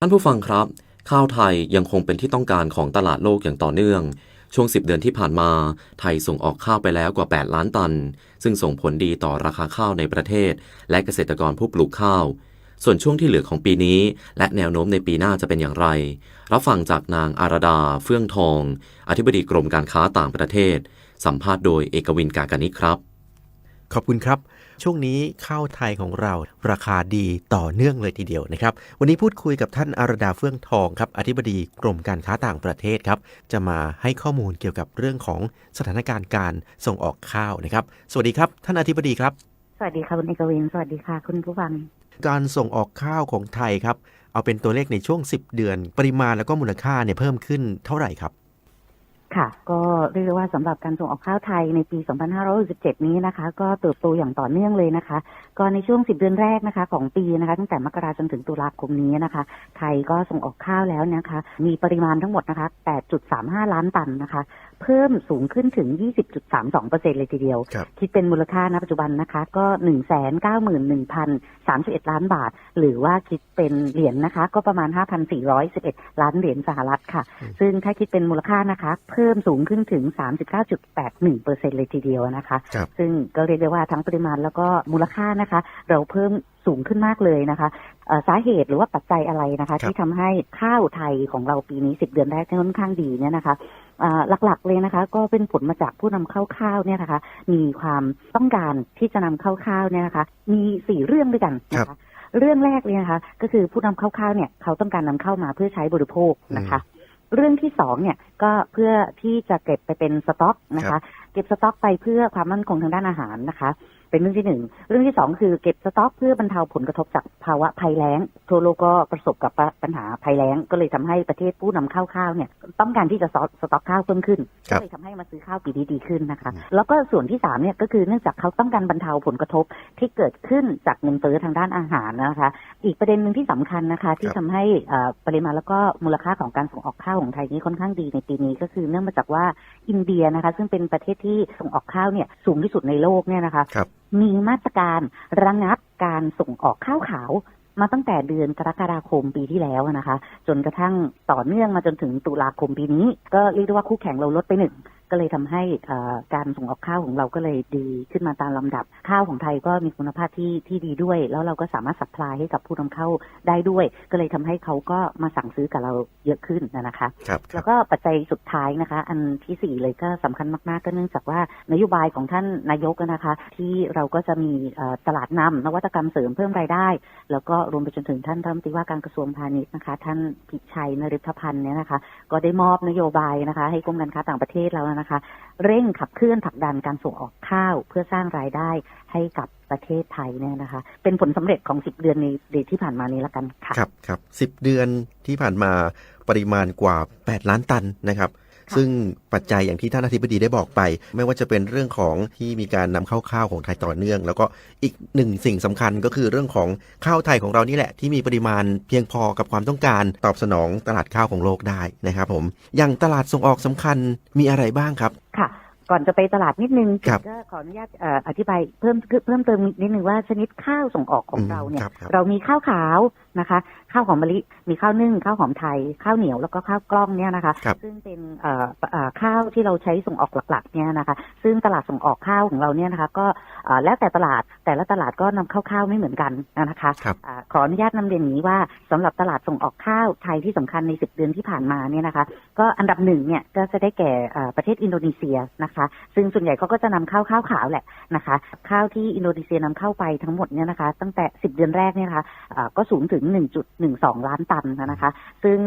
ท่านผู้ฟังครับ ข้าวไทยยังคงเป็นที่ต้องการของตลาดโลกอย่างต่อเนื่อง ช่วง 10 เดือนที่ผ่านมา ไทยส่งออกข้าวไปแล้วกว่า 8 ล้านตัน ซึ่งส่งผลดีต่อราคาข้าวในประเทศ และเกษตรกรผู้ปลูกข้าว ส่วนช่วงที่เหลือของปีนี้ และแนวโน้มในปีหน้าจะเป็นอย่างไร รับฟังจากนางอารดา เฟื่องทอง อธิบดีกรมการค้าต่างประเทศ สัมภาษณ์โดยเอกวินกากานิครับ ขอบคุณครับ ช่วงนี้ข้าวไทยของเราราคาดีต่อเนื่องเลยทีเดียวนะครับ วันนี้พูดคุยกับท่านอารดาเฟื่องทองครับอธิบดีกรมการค้าต่างประเทศครับ จะมาให้ข้อมูลเกี่ยวกับเรื่องของสถานการณ์การส่งออกข้าวนะครับ สวัสดีครับ ท่านอธิบดีครับ สวัสดีค่ะคุณเอกวินสวัสดีค่ะ คุณผู้ฟัง การส่งออกข้าวของไทยครับ เอาเป็นตัวเลขในช่วง 10 เดือน ปริมาณแล้วก็มูลค่าเนี่ยเพิ่มขึ้นเท่าไหร่ครับ ค่ะ ก็เรียกได้ว่าสำหรับการส่งออกข้าวไทยในปี 2567 นี้นะคะ ก็เติบโตอย่างต่อเนื่องเลยนะคะ ก็ในช่วง 10 เดือนแรกนะคะ ของปีนะคะ ตั้งแต่มกราจนถึงตุลาคมนี้นะคะ ไทยก็ส่งออกข้าวแล้วนะคะ มีปริมาณทั้งหมดนะคะ 8.35 ล้านตันนะคะ เพิ่มสูงขึ้นถึง 20.32เปอร์เซ็นเลยทีเดียวครับคิดเป็นมูลค่าณปัจจุบันนะคะ ก็ 191,031 ล้านบาท หรือว่าคิดเป็นเหรียญนะคะ ก็ประมาณ 5,411 ล้านเหรียญสหรัฐค่ะอืมซึ่งถ้าคิดเป็นมูลค่านะคะเพิ่มสูงขึ้นถึง 39.81เปอร์เซ็นเลยทีเดียวนะคะครับซึ่งก็เรียกได้ว่าทั้งปริมาณแล้วก็มูลค่านะคะ เราเพิ่มสูงขึ้นมากเลยนะคะเอ่อสาเหตุหรือว่าปัจจัยอะไรนะคะครับที่ทำให้ข้าวไทยของเราปีนี้ 10 เดือนแรกเนี่ยค่อนข้างดีเนี่ยนะคะอ่าหลักๆเลยนะคะ ก็เป็นผลมาจากผู้นำเข้าข้าวเนี่ยนะคะ มีความต้องการที่จะนำเข้าข้าวเนี่ยนะคะ มีสี่เรื่องด้วยกันนะครัคะบเรื่องแรกเลยนะคะ ก็คือผู้นำเข้าข้าวเนี่ยเขาต้องการนำเข้ามาเพื่อใช้บริโภคนะคะ เรื่องที่สองเนี่ยก็เพื่อที่จะเก็บไปเป็นสต็อกนะครัคะบเก็บสต็อกไปเพื่อความมั่นคงทางด้านอาหารนะคะ เป็นเรื่องที่หนึ่งเรื่องที่สองคือเก็บสต็อกเพื่อบรรเทาผลกระทบจากภาวะภัยแล้ง ทั่วโลกก็ประสบกับปัญหาภัยแล้ง ก็เลยทำให้ประเทศผู้นำเข้าข้าวเนี่ยต้องการที่จะสต็อกข้าวเพิ่มขึ้นครัก็บเลยทำให้มาซื้อข้าวปีนี้ดีขึ้นนะคะอืมแล้วก็ส่วนที่สามเนี่ยก็คือเนื่องจากเขาต้องการบรรเทาผลกระทบที่เกิดขึ้นจากเงินเฟ้อทางด้านอาหารนะคะ อีกประเด็นหนึ่งที่สำคัญนะคะ ที่ครับทำให้เอ่อปริมาณแล้วก็มูลค่าของการส่งออกข้าวของไทยนี้ค่อนข้างดีในปีนี้ก็คือเนื่องมาจากว่าอินเดียนะคะ ซึ่งเป็นประเทศที่ส่งออกข้าวเนี่ยสูงที่สุดในโลกเนี่ยนะคะครับ มีมาตรการระงับการส่งออกข้าวขาว มาตั้งแต่เดือนกรกฎาคมปีที่แล้วนะคะ จนกระทั่งต่อเนื่องมาจนถึงตุลาคมปีนี้ ก็เรียกได้ว่าคู่แข่งเราลดไปหนึ่ง ก็เลยทำให้เอ่อการส่งออกข้าวของเราก็เลยดีขึ้นมาตามลำดับ ข้าวของไทยก็มีคุณภาพที่ที่ดีด้วย แล้วเราก็สามารถสัพพลายให้กับผู้นำเข้าได้ด้วย ก็เลยทำให้เขาก็มาสั่งซื้อกับเราเยอะขึ้นนะคะครับครัแล้บวก็ปัจจัยสุดท้ายนะคะ อันที่สี่เลยก็สำคัญมากๆ ก็เนื่องจากว่านโยบายของท่านนายกนะคะ ที่เราก็จะมีเอ่อตลาดนำนวัตกรรมเสริมเพิ่มรายได้ แล้วก็รวมไปจนถึงท่านรัฐมนตรีว่าการกระทรวงพาณิชย์นะคะ ท่านพิชัยนริธพันธ์เนี่ยนะคะ ก็ได้มอบนโยบายนะคะ ให้กรมการค้าต่างประเทศแล้วนะคะ เร่งขับเคลื่อนผลักดันการส่งออกข้าวเพื่อสร้างรายได้ให้กับประเทศไทยเนี่ยนะคะ เป็นผลสำเร็จของ 10 เดือนในเดที่ผ่านมานี้ละกันค่ะ ครับครับสิบเดือนที่ผ่านมาปริมาณกว่า 8 ล้านตันนะครับ ซึ่งปัจจัยอย่างที่ท่านอธิบดีได้บอกไป ไม่ว่าจะเป็นเรื่องของที่มีการนำเข้าข้าวของไทยต่อเนื่อง แล้วก็อีกหนึ่งสิ่งสำคัญก็คือเรื่องของข้าวไทยของเรานี่แหละ ที่มีปริมาณเพียงพอกับความต้องการตอบสนองตลาดข้าวของโลกได้นะครับผมอย่างตลาดส่งออกสำคัญมีอะไรบ้างครับค่ะก่อนจะไปตลาดนิดนึงครับก็ขออนุญาตเอ่ออธิบายเพิ่มเพิ่มเติมนิดนึงว่าชนิดข้าวส่งออกของอืมเราเนี่คยรับครับเรามีข้าวขาว นะคะข้าวหอมมะลิมีข้าวนึ่งข้าวหอมไทย ข้าวเหนียวแล้วก็ข้าวกล้องเนี่ยนะคะครับซึ่งเป็นเอ่อเอ่อข้าวที่เราใช้ส่งออกหลักๆเนี่ยนะคะ ซึ่งตลาดส่งออกข้าวของเราเนี่ยนะคะ ก็เอ่อแล้วแต่ตลาดแต่ละตลาดก็นำเข้าข้าวไม่เหมือนกันนะคะครับอ่าขออนุญาตนำเรียนอย่างนี้ว่าสำหรับตลาดส่งออกข้าวไทยที่สำคัญใน 10 เดือนที่ผ่านมาเนี่ยนะคะ ก็อันดับหนึ่งเนี่ยก็จะได้แก่เอ่อประเทศอินโดนีเซียนะคะ ซึ่งส่วนใหญ่เขาก็จะนำเข้าข้าวขาวแหละนะคะ ข้าวที่อินโดนีเซียนำเข้าไปทั้งหมดเนี่ยนะคะ ตั้งแต่ 10 เดือนแรกเนี่ยนะคะอ่าก็สูงถึง1.12 ล้านตันนะคะ ซึ่ง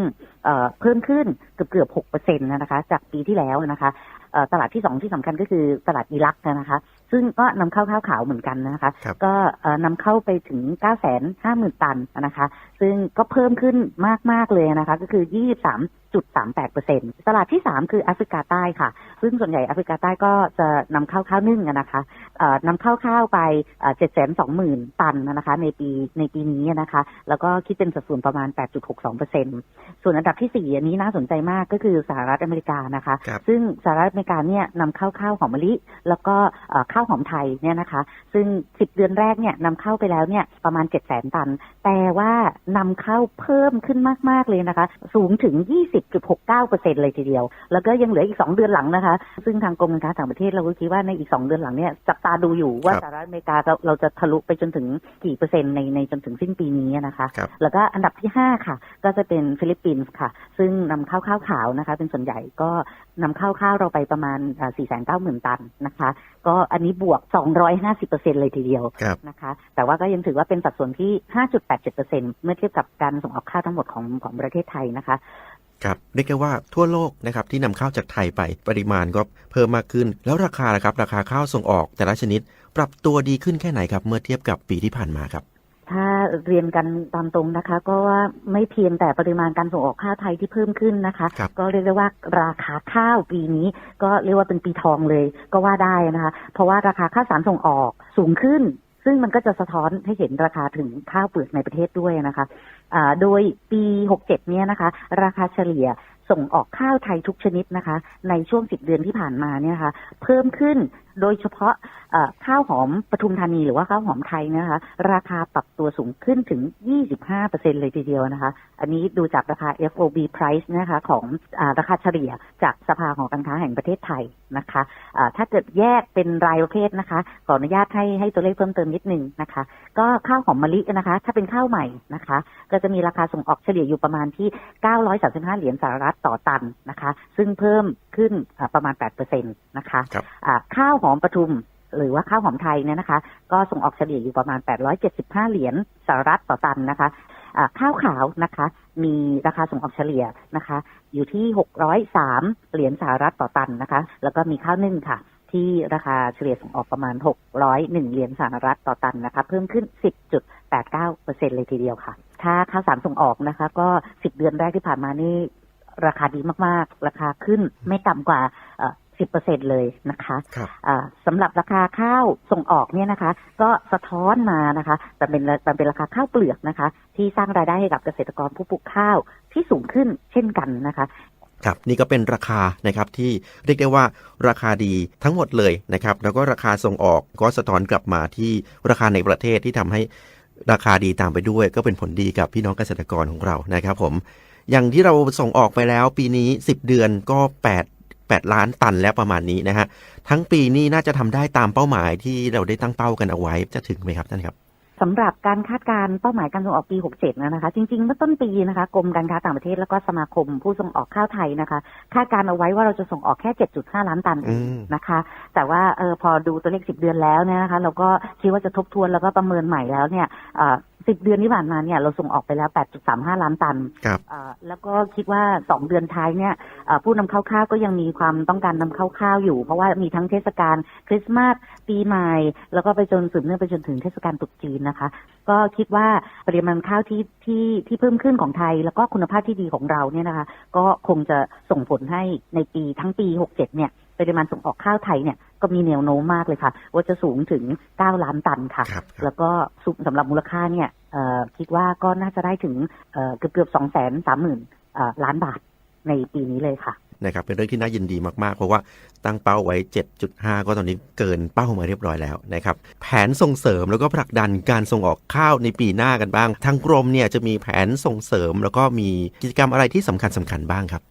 เอ่อเพิ่มขึ้นเกือบเกือบ6เปอร์เซ็นต์นะคะ จากปีที่แล้วนะคะเอ่อตลาดที่สองที่สำคัญก็คือตลาดอิรักนะคะ ซึ่งก็นำเข้าข้าวขาวเหมือนกันนะคะครับก็เอ่อนำเข้าไปถึง 9 5 0 0 0 0 ตันนะคะ ซึ่งก็เพิ่มขึ้นมาก ๆ เลยนะคะ ก็คือ 23.38เปอร์เซ็นตลาดที่ 3 คือแอฟริกาใต้ค่ะ ซึ่งส่วนใหญ่แอฟริกาใต้ก็จะนำเข้าข้าวนึ่งอะนะคะเอ่อนำเข้าข้าวไปเจ็ดแสนสองหมื่นตันนะคะ ในปีในปีนี้นะคะ แล้วก็คิดเป็นสัดส่วนประมาณ 8.62เปอร์เซ็นส่วนอันดับที่4อันนี้น่าสนใจมากก็คือสหรัฐอเมริกานะคะครับซึ่งสหรัฐอเมริกาเนี่ยนำเข้าข้าวหอมมะลิ แล้วก็เอ่อข้าวหอมไทยเนี่ยนะคะ ซึ่ง10เดือนแรกเนี่ยนำเข้าไปแล้วเนี่ยประมาณ7 0 0 0 0 0ตัน แต่ว่านำเข้าเพิ่มขึ้นมาก ๆ เลยนะคะ สูงถึง 20.69เปอร์เซ็นเลยทีเดียว แล้วก็ยังเหลืออีก2เดือนหลังนะคะซึ่งทางกรมการค้าต่างประเทศเราก็คิดว่าในอีก 2 เดือนหลังเนี่ยจับตาดูอยู่ว่าครับสหรัฐอเมริกาเราเราจะทะลุไปจนถึงกี่เปอร์เซ็นต์ในในจนถึงสิ้นปีนี้นะคะครับแล้วก็อันดับที่ 5 ค่ะ ก็จะเป็นฟิลิปปินส์ค่ะ ซึ่งนำเข้าข้าวขาวนะคะ เป็นส่วนใหญ่ก็นำเข้าข้าวเราไปประมาณ4 9 0 0 0 0ตันนะคะ ก็อันนี้บวก 250%เลยทีเดียวครับนะคะ แต่ว่าก็ยังถือว่าเป็นสัดส่วนที่ 5.87%เมื่อเทียบกับการส่งออกข้าวทั้งหมดของของประเทศไทยนะคะ ครับเรียกได้ว่าทั่วโลกนะครับที่นำเข้าจากไทยไปปริมาณก็เพิ่มมากขึ้น แล้วราคาละครับราคาข้าวส่งออกแต่ละชนิด ปรับตัวดีขึ้นแค่ไหนครับเมื่อเทียบกับปีที่ผ่านมาครับถ้าเรียนกันตามตรงนะคะ ก็ว่าไม่เพียงแต่ปริมาณการส่งออกข้าวไทยที่เพิ่มขึ้นนะคะครับก็เรียกได้ว่าราคาข้าวปีนี้ ก็เรียกว่าเป็นปีทองเลยก็ว่าได้นะคะ เพราะว่าราคาข้าวสารส่งออกสูงขึ้น ซึ่งมันก็จะสะท้อนให้เห็นราคาถึงข้าวเปลือกในประเทศด้วยนะคะโดยปี 67 เนี่ยนะคะ ราคาเฉลี่ยส่งออกข้าวไทยทุกชนิดนะคะ ในช่วง 10 เดือนที่ผ่านมาเนี่ยคะ่ะเพิ่มขึ้น โดยเฉพาะเอ่อข้าวหอมปทุมธานีหรือว่าข้าวหอมไทยนะคะ ราคาปรับตัวสูงขึ้นถึง 25%เลยทีเดียวนะคะ อันนี้ดูจากราคา FOB price นะคะของอาราคาเฉลี่ยจากสภาของการค้าแห่งประเทศไทยนะคะะถ้าเกิดแยกเป็นรายประเภทนะคะ ขออนุญาตให้ให้ตัวเลขเพิ่มเติมนิดนึงนะคะ ก็ข้าวหอมมะลินะคะ ถ้าเป็นข้าวใหม่นะคะ ก็จะมีราคาส่งออกเฉลี่ยอยู่ประมาณที่ 935 เหรียญสหรัฐต่อตันนะคะ ซึ่งเพิ่มขึ้นอ่าประมาณ 8%นะคะครับอ่าข้าวหอมอมปทุม หรือว่าข้าวหอมไทยเนี่ยนะคะ ก็ส่งออกเฉลี่ยอยู่ประมาณ 875 เหรียญสหรัฐต่อตันนะคะข้าวขาวนะคะ มีราคาส่งออกเฉลี่ยนะคะ อยู่ที่ 603 เหรียญสหรัฐต่อตันนะคะ แล้วก็มีข้าวนึ่งค่ะ ที่ราคาเฉลี่ยส่งออกประมาณ 601 เหรียญสหรัฐต่อตันนะคะ เพิ่มขึ้น 10.89%เลยทีเดียวค่ะ ถ้าข้าวสารส่งออกนะคะ ก็ 10 เดือนแรกที่ผ่านมานี่ราคาดีมาก ๆ ราคาขึ้นไม่ต่ำกว่า เอ่อ10%เลยนะคะครับอ่าสำหรับราคาข้าวส่งออกเนี่ยนะคะ ก็สะท้อนมานะคะแต่เป็นแต่เป็นราคาข้าวเปลือกนะคะ ที่สร้างรายได้ให้กับเกษตรกรผู้ปลูกข้าวที่สูงขึ้นเช่นกันนะคะครับนี่ก็เป็นราคานะครับที่เรียกได้ว่าราคาดีทั้งหมดเลยนะครับ แล้วก็ราคาส่งออกก็สะท้อนกลับมาที่ราคาในประเทศที่ทำให้ราคาดีตามไปด้วย ก็เป็นผลดีกับพี่น้องเกษตรกรของเรานะครับ ผม อย่างที่เราส่งออกไปแล้วปีนี้ 10 เดือนก็ 8 8 ล้านตันแล้วประมาณนี้นะฮะทั้งปีนี้น่าจะทำได้ตามเป้าหมายที่เราได้ตั้งเป้ากันเอาไว้จะถึงไหมครับท่านครับสำหรับการคาดการเป้าหมายการส่งออกปี 67 นะคะ จริงๆเมื่อต้นปีนะคะกรมการค้าต่างประเทศแล้วก็สมาคมผู้ส่งออกข้าวไทยนะคะ คาดการเอาไว้ว่าเราจะส่งออกแค่ 7.5 ล้านตันนะคะ แต่ว่าเออพอดูตัวเลข 10 เดือนแล้วเนี่ยนะคะ เราก็คิดว่าจะทบทวนแล้วก็ประเมินใหม่แล้วเนี่ย สิบเดือนที่ผ่านมาเนี่ยเราส่งออกไปแล้ว 8.35 ล้านตันครับเอ่อแล้วก็คิดว่าสองเดือนท้ายเนี่ยเอ่อผู้นำเข้าข้าวก็ยังมีความต้องการนำเข้าข้าวอยู่ เพราะว่ามีทั้งเทศกาลคริสต์มาสปีใหม่ แล้วก็ไปจนสืบเนื่องไปจนถึงเทศกาลตรุษจีนนะคะ ก็คิดว่าปริมาณข้าวที่ที่ที่เพิ่มขึ้นของไทย แล้วก็คุณภาพที่ดีของเราเนี่ยนะคะ ก็คงจะส่งผลให้ในปีทั้งปี 67 เนี่ยป ริมาณส่งออกข้าวไทยเนี่ยก็มีแนวโน้มมากเลยค่ะ ว่าจะสูงถึง 9 ล้านตันค่ะครับครับแล้วก็สุสำหรับมูลค่าเนี่ยเอ่อคิดว่าก็น่าจะได้ถึงเอ่อเกือบเกือบสองแสนสามหมื่นล้านบาทในปีนี้เลยค่ะนะครับเป็นเรื่องที่น่ายินดีมากๆ เพราะว่าตั้งเป้าไว้ 7.5 ก็ตอนนี้เกินเป้ามาเรียบร้อยแล้วนะครับแผนส่งเสริมแล้วก็ผลักดันการส่งออกข้าวในปีหน้ากันบ้าง ทางกรมเนี่ยจะมีแผนส่งเสริมแล้วก็มีกิจกรรมอะไรที่สำคัญสคัญๆบ้างครับ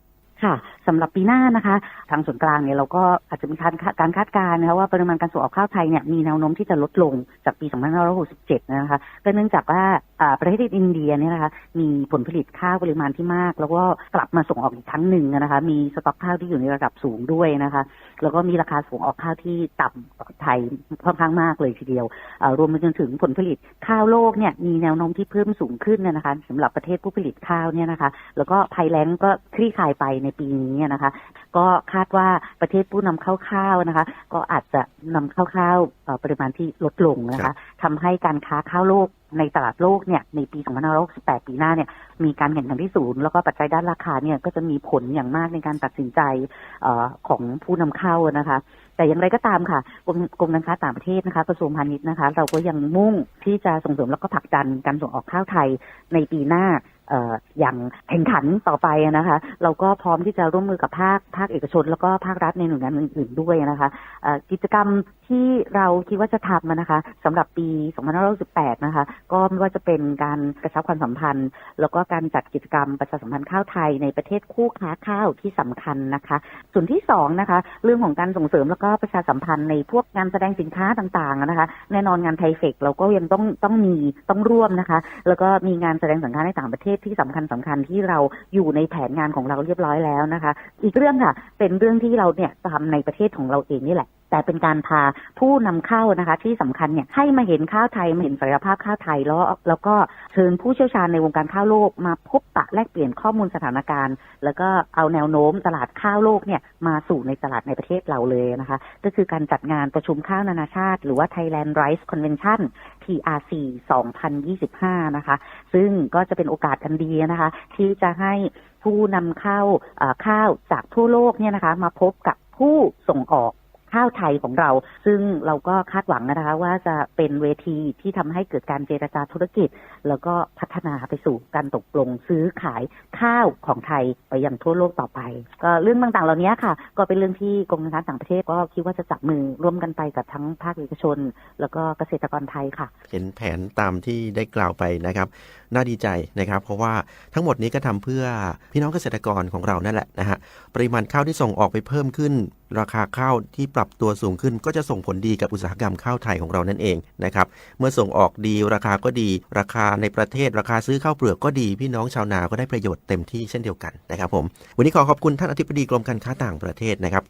ค่ะสำหรับปีหน้านะคะ ทางส่วนกลางเนี่ยเราก็อาจจะมีการคาการคาดการณ์นะคะว่าปริมาณการส่งออกข้าวไทยเนี่ยมีแนวโน้มที่จะลดลงจากปี 2567 นะคะก็เนื่องจากว่าประเทศอินเดียเนี่ยนะคะมีผลผลิตข้าวปริมาณที่มาก แล้วก็กลับมาส่งออกอีกครั้งหนึ่งนะคะ มีสต็อกข้าวที่อยู่ในระดับสูงด้วยนะคะ แล้วก็มีราคาส่งออกข้าวที่ต่ำกว่าไทยค่อนข้างมากเลยทีเดียวรวมไปจนถึงผลผลิตข้าวโลกเนี่ยมีแนวโน้มที่เพิ่มสูงขึ้นเนยนะคะสำหรับประเทศผู้ผลิตข้าวเนี่ยนะคะ แล้วก็ภัยแล้งก็คลี่คลายไปในปีนี้นะคะ ก็คาดว่าประเทศผู้นำเข้าข้าวนะคะ ก็อาจจะนำเข้าข้าวเอ่อปริมาณที่ลดลงนะครัคะบทำให้การค้าข้าวโลกในตลาดโลกเนี่ยในปี2568 ปีหน้าเนี่ยมีการแข่งขันที่สูงแล้วก็ปัจจัยด้านราคาเนี่ยก็จะมีผลอย่างมากในการตัดสินใจเออของผู้นำเข้านะคะ แต่อย่างไรก็ตามค่ะกรมกรมการค้าต่างประเทศนะคะกระทรวงพาณิชย์นะคะ เราก็ยังมุ่งที่จะส่งเสริมแล้วก็ผลักดันการส่งออกข้าวไทยในปีหน้าเอย่างแข่งขันต่อไปนะคะ เราก็พร้อมที่จะร่วมมือกับภาคภาคเอกชน แล้วก็ภาครัฐในหน่วยงานอื่นๆด้วยนะคะกิจกรรมที่เราคิดว่าจะทำนะคะสำหรับปี 2518นะคะ ก็ไม่ว่าจะเป็นการกระชับความสัมพันธ์ แล้วก็การจัดกิจกรรมประชาสัมพันธ์ข้าวไทยในประเทศคู่ค้าข้าวที่สำคัญนะคะ ส่วนที่สองนะคะเรื่องของการส่งเสริมแล้วก็ประชาสัมพันธ์ในพวกงานแสดงสินค้าต่างๆนะคะ แน่นอนงานไทเฟกเราก็ยังต้องต้องมีต้องร่วมนะคะ แล้วก็มีงานแสดงสินค้าในต่างประเทศที่สำคัญสำคัญที่เราอยู่ในแผนงานของเราเรียบร้อยแล้วนะคะ อีกเรื่องค่ะ เป็นเรื่องที่เราเนี่ยทำในประเทศของเราเองนี่แหละ แต่เป็นการพาผู้นำเข้านะคะ ที่สำคัญเนี่ยให้มาเห็นข้าวไทยมาเห็นศักยภาพข้าวไทยแล้วแล้วก็เชิญผู้เชี่ยวชาญในวงการข้าวโลกมาพบปะแลกเปลี่ยนข้อมูลสถานการณ์ แล้วก็เอาแนวโน้มตลาดข้าวโลกเนี่ยมาสู่ในตลาดในประเทศเราเลยนะคะ ก็คือการจัดงานประชุมข้าวนานาชาติ หรือว่า Thailand Rice Convention TRC 2025 นะคะ ซึ่งก็จะเป็นโอกาสอันดีนะคะ ที่จะให้ผู้นำเข้าข้าวจากทั่วโลกเนี่ยนะคะ มาพบกับผู้ส่งออก ข้าวไทยของเรา ซึ่งเราก็คาดหวังนะคะ ว่าจะเป็นเวทีที่ทำให้เกิดการเจรจาธุรกิจ แล้วก็พัฒนาไปสู่การตกลงซื้อขายข้าวของไทยไปยังทั่วโลกต่อไป ก็เรื่องต่างๆ เหล่านี้ค่ะ ก็เป็นเรื่องที่กรมการค้าต่างประเทศก็คิดว่าจะจับมือร่วมกันไปกับทั้งภาคเอกชน แล้วก็เกษตรกรไทยค่ะ เห็นแผนตามที่ได้กล่าวไปนะครับ น่าดีใจนะครับ เพราะว่าทั้งหมดนี้ก็ทำเพื่อพี่น้องเกษตรกรของเรานั่นแหละนะฮะปริมาณข้าวที่ส่งออกไปเพิ่มขึ้น ราคาข้าวที่ปรับตัวสูงขึ้นก็จะส่งผลดีกับอุตสาหกรรมข้าวไทยของเรานั่นเองนะครับ เมื่อส่งออกดีราคาก็ดี ราคาในประเทศราคาซื้อข้าวเปลือกก็ดี พี่น้องชาวนาก็ได้ประโยชน์เต็มที่เช่นเดียวกันนะครับผม วันนี้ขอขอบคุณท่านอธิบดีกรมการค้าต่างประเทศนะครับ